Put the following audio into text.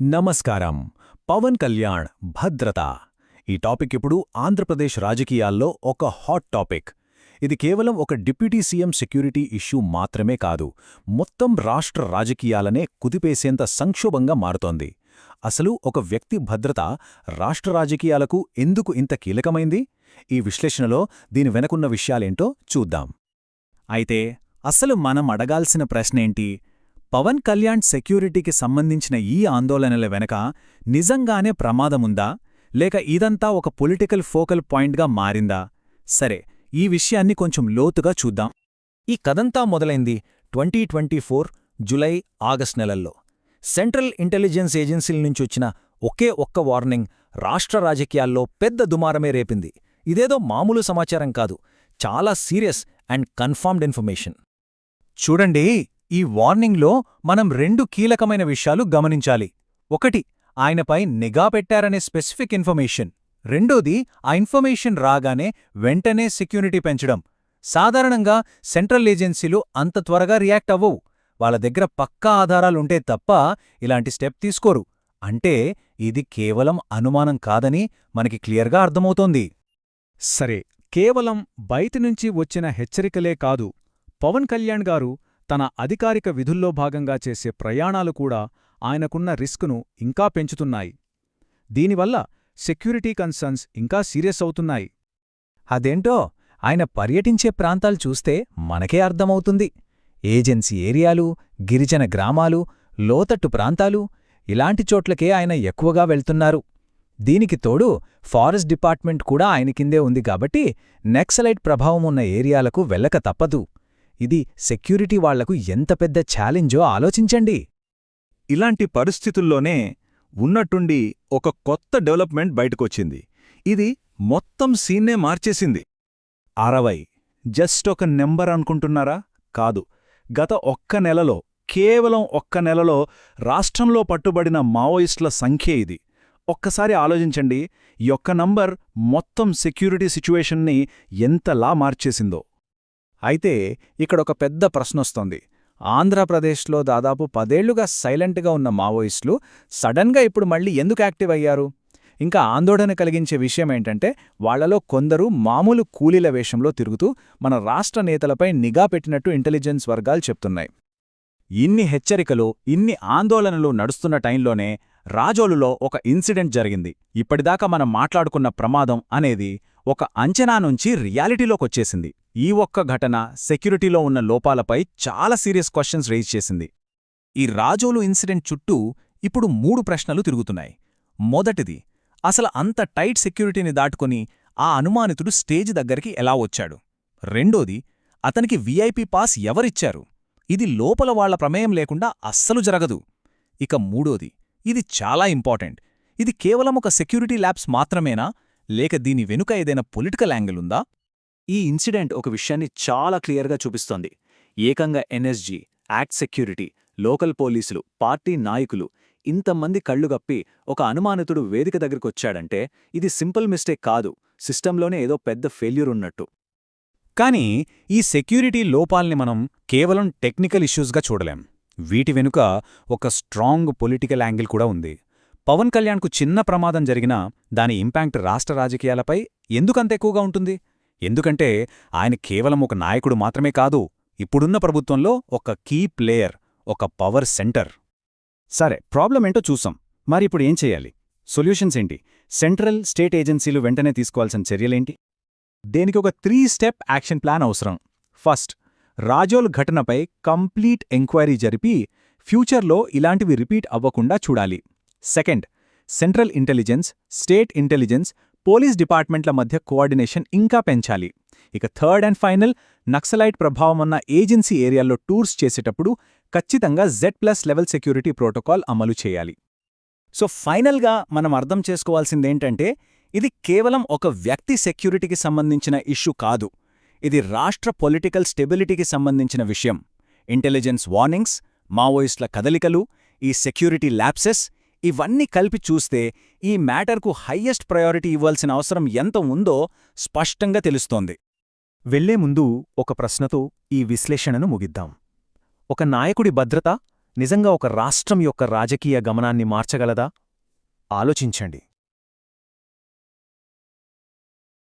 నమస్కారం. పవన్ కళ్యాణ్ భద్రత. ఈ టాపిక్ ఇప్పుడు ఆంధ్రప్రదేశ్ రాజకీయాల్లో ఒక హాట్ టాపిక్. ఇది కేవలం ఒక డిప్యూటీ సీఎం సెక్యూరిటీ ఇష్యూ మాత్రమే కాదు మొత్తం రాష్ట్ర రాజకీయాలనే కుదిపేసేంత సంక్షోభంగా మారుతోంది. అసలు ఒక వ్యక్తి భద్రత రాష్ట్ర రాజకీయాలకు ఎందుకు ఇంత కీలకమైంది? ఈ విశ్లేషణలో దీని వెనకున్న విషయాలేంటో చూద్దాం. అయితే అసలు మనం అడగాల్సిన ప్రశ్నేంటి? పవన్ కళ్యాణ్ సెక్యూరిటీకి సంబంధించిన ఈ ఆందోళనల వెనక నిజంగానే ప్రమాదముందా? లేక ఇదంతా ఒక పొలిటికల్ ఫోకల్ పాయింట్గా మారిందా? సరే ఈ విషయాన్ని కొంచెం లోతుగా చూద్దాం. ఈ కథంతా మొదలైంది twenty twenty four July August నెలల్లో. సెంట్రల్ ఇంటెలిజెన్స్ ఏజెన్సీల నుంచొచ్చిన ఒకే ఒక్క వార్నింగ్ రాష్ట్ర రాజకీయాల్లో పెద్ద దుమారమే రేపింది. ఇదేదో మామూలు సమాచారం కాదు చాలా సీరియస్ అండ్ కన్ఫర్మ్డ్ ఇన్ఫర్మేషన్. చూడండి ఈ వార్నింగ్లో మనం రెండు కీలకమైన విషయాలు గమనించాలి. ఒకటి ఆయనపై నిఘా పెట్టారనే స్పెసిఫిక్ ఇన్ఫర్మేషన్. రెండోది ఆ ఇన్ఫర్మేషన్ రాగానే వెంటనే సెక్యూరిటీ పెంచడం. సాధారణంగా సెంట్రల్ ఏజెన్సీలు అంత త్వరగా రియాక్ట్ అవ్వవు. వాళ్ళ దగ్గర పక్కా ఆధారాలుంటే తప్ప ఇలాంటి స్టెప్ తీసుకోరు. అంటే ఇది కేవలం అనుమానం కాదని మనకి క్లియర్గా అర్థమవుతోంది. సరే కేవలం బయటినుంచి వచ్చిన హెచ్చరికలే కాదు. పవన్ కళ్యాణ్ గారు తన అధికారిక విధుల్లో భాగంగా చేసే ప్రయాణాలు కూడా ఆయనకున్న రిస్క్ను ఇంకా పెంచుతున్నాయి. దీనివల్ల సెక్యూరిటీ కన్సర్న్స్ ఇంకా సీరియస్ అవుతున్నాయి. అదేంటో? ఆయన పర్యటించే ప్రాంతాలు చూస్తే మనకే అర్థమవుతుంది. ఏజెన్సీ ఏరియాలు గిరిజన గ్రామాలు లోతట్టు ప్రాంతాలు ఇలాంటి చోట్లకే ఆయన ఎక్కువగా వెళ్తున్నారు. దీనికి తోడు ఫారెస్ట్ డిపార్ట్మెంట్ కూడా ఆయన కిందే ఉంది కాబట్టి నెక్సలైట్ ప్రభావం ఉన్న ఏరియాలకు వెళ్ళక తప్పదు. ఇది సెక్యూరిటీ వాళ్ళకు ఎంత పెద్ద ఛాలెంజో ఆలోచించండి. ఇలాంటి పరిస్థితుల్లోనే ఉన్నట్టుండి ఒక కొత్త డెవలప్మెంట్ బయటకొచ్చింది. ఇది మొత్తం సీన్నే మార్చేసింది. అరవై. జస్ట్ ఒక నెంబర్ అనుకుంటున్నారా? కాదు. గత ఒక్క నెలలో కేవలం ఒక్క నెలలో రాష్ట్రంలో పట్టుబడిన మావోయిస్టుల సంఖ్య ఇది. ఒక్కసారి ఆలోచించండి ఈ ఒక్క నంబర్ మొత్తం సెక్యూరిటీ సిచ్యువేషన్ని ఎంతలా మార్చేసిందో. అయితే ఇక్కడొక పెద్ద ప్రశ్నొస్తోంది. ఆంధ్రప్రదేశ్లో దాదాపు పదేళ్ళుగా సైలెంట్గా ఉన్న మావోయిస్టులు సడన్గా ఇప్పుడు మళ్ళీ ఎందుకు యాక్టివ్ అయ్యారు? ఇంకా ఆందోళన కలిగించే విషయమేంటంటే వాళ్ళలో కొందరు మామూలు కూలీల వేషంలో తిరుగుతూ మన రాష్ట్ర నేతలపై నిఘా పెట్టినట్టు ఇంటెలిజెన్స్ వర్గాలు చెప్తున్నాయి. ఇన్ని హెచ్చరికలు ఇన్ని ఆందోళనలు నడుస్తున్న టైంలోనే రాజోలులో ఒక ఇన్సిడెంట్ జరిగింది. ఇప్పటిదాకా మనం మాట్లాడుకున్న ప్రమాదం అనేది ఒక అంచనా నుంచి రియాలిటీలోకొచ్చేసింది ఈ ఒక్క ఘటన సెక్యూరిటీలో ఉన్న లోపాలపై చాలా సీరియస్ క్వశ్చన్స్ రేజ్ చేసింది. ఈ రాజోలు ఇన్సిడెంట్ చుట్టూ ఇప్పుడు మూడు ప్రశ్నలు తిరుగుతున్నాయి. మొదటిది అసలు అంత టైట్ సెక్యూరిటీని దాటుకుని ఆ అనుమానితుడు స్టేజ్ దగ్గరికి ఎలా వచ్చాడు? రెండోది అతనికి వీఐపీ పాస్ ఎవరిచ్చారు? ఇది లోపల వాళ్ళ ప్రమేయం లేకుండా అస్సలు జరగదు. ఇక మూడోది ఇది చాలా ఇంపార్టెంట్. ఇది కేవలం ఒక సెక్యూరిటీ ల్యాబ్స్ మాత్రమేనా? లేక దీని వెనుక ఏదైనా పొలిటికల్ యాంగిల్ ఉందా? ఈ ఇన్సిడెంట్ ఒక విషయాన్ని చాలా క్లియర్గా చూపిస్తోంది. ఏకంగా ఎన్ఎస్జీ యాక్ట్ సెక్యూరిటీ లోకల్ పోలీసులు పార్టీ నాయకులు ఇంతమంది కళ్ళుగప్పి ఒక అనుమానితుడు వేదిక దగ్గరకొచ్చాడంటే ఇది సింపుల్ మిస్టేక్ కాదు. సిస్టంలోనే ఏదో పెద్ద ఫెయిల్యూర్ ఉన్నట్టు. కానీ ఈ సెక్యూరిటీ లోపాల్ని మనం కేవలం టెక్నికల్ ఇష్యూస్గా చూడలేం. వీటి వెనుక ఒక స్ట్రాంగ్ పొలిటికల్ యాంగిల్ కూడా ఉంది. పవన్ కళ్యాణ్కు చిన్న ప్రమాదం జరిగినా దాని ఇంపాక్ట్ రాష్ట్ర రాజకీయాలపై ఎందుకంత ఎక్కువగా ఉంటుంది? ఎందుకంటే ఆయన కేవలం ఒక నాయకుడు మాత్రమే కాదు ఇప్పుడున్న ప్రభుత్వంలో ఒక కీ ప్లేయర్ ఒక పవర్ సెంటర్. సరే ప్రాబ్లం ఏంటో చూసాం. మరి ఇప్పుడు ఏం చెయ్యాలి సొల్యూషన్స్ ఏంటి? సెంట్రల్ స్టేట్ ఏజెన్సీలు వెంటనే తీసుకోవాల్సిన చర్యలేంటి? దేనికి ఒక త్రీ స్టెప్ యాక్షన్ ప్లాన్ అవసరం? ఫస్ట్ రాజోల్ ఘటనపై కంప్లీట్ ఎంక్వైరీ జరిపి ఫ్యూచర్లో ఇలాంటివి రిపీట్ అవ్వకుండా చూడాలి. Second central intelligence state intelligence police డిపార్ట్మెంట్ల మధ్య కోఆర్డినేషన్ ఇంకా పెంచాలి. ఇక థర్డ్ అండ్ ఫైనల్ నక్సలైట్ ప్రభావమన్న ఏజెన్సీ ఏరియాల్లో టూర్స్ చేసేటప్పుడు ఖచ్చితంగా Z plus level security protocol అమలు చేయాలి. సో ఫైనల్గా మనం అర్థం చేసుకోవాల్సిందేంటంటే ఇది కేవలం ఒక వ్యక్తి సెక్యూరిటీకి సంబంధించిన ఇష్యూ కాదు. ఇది రాష్ట్ర పొలిటికల్ స్టెబిలిటీకి సంబంధించిన విషయం. ఇంటెలిజెన్స్ వార్నింగ్స్ మావోయిస్టుల కదలికలు ఈ సెక్యూరిటీ ల్యాప్సెస్ ఇవన్నీ కలిపి చూస్తే ఈ మ్యాటర్కు హయ్యెస్ట్ ప్రయారిటీ ఇవ్వాల్సిన అవసరం ఎంత ఉందో స్పష్టంగా తెలుస్తోంది. వెళ్ళే ముందు ఒక ప్రశ్నతో ఈ విశ్లేషణను ముగిద్దాం. ఒక నాయకుడి భద్రత నిజంగా ఒక రాష్ట్రం యొక్క రాజకీయ గమనాన్ని మార్చగలదా? ఆలోచించండి.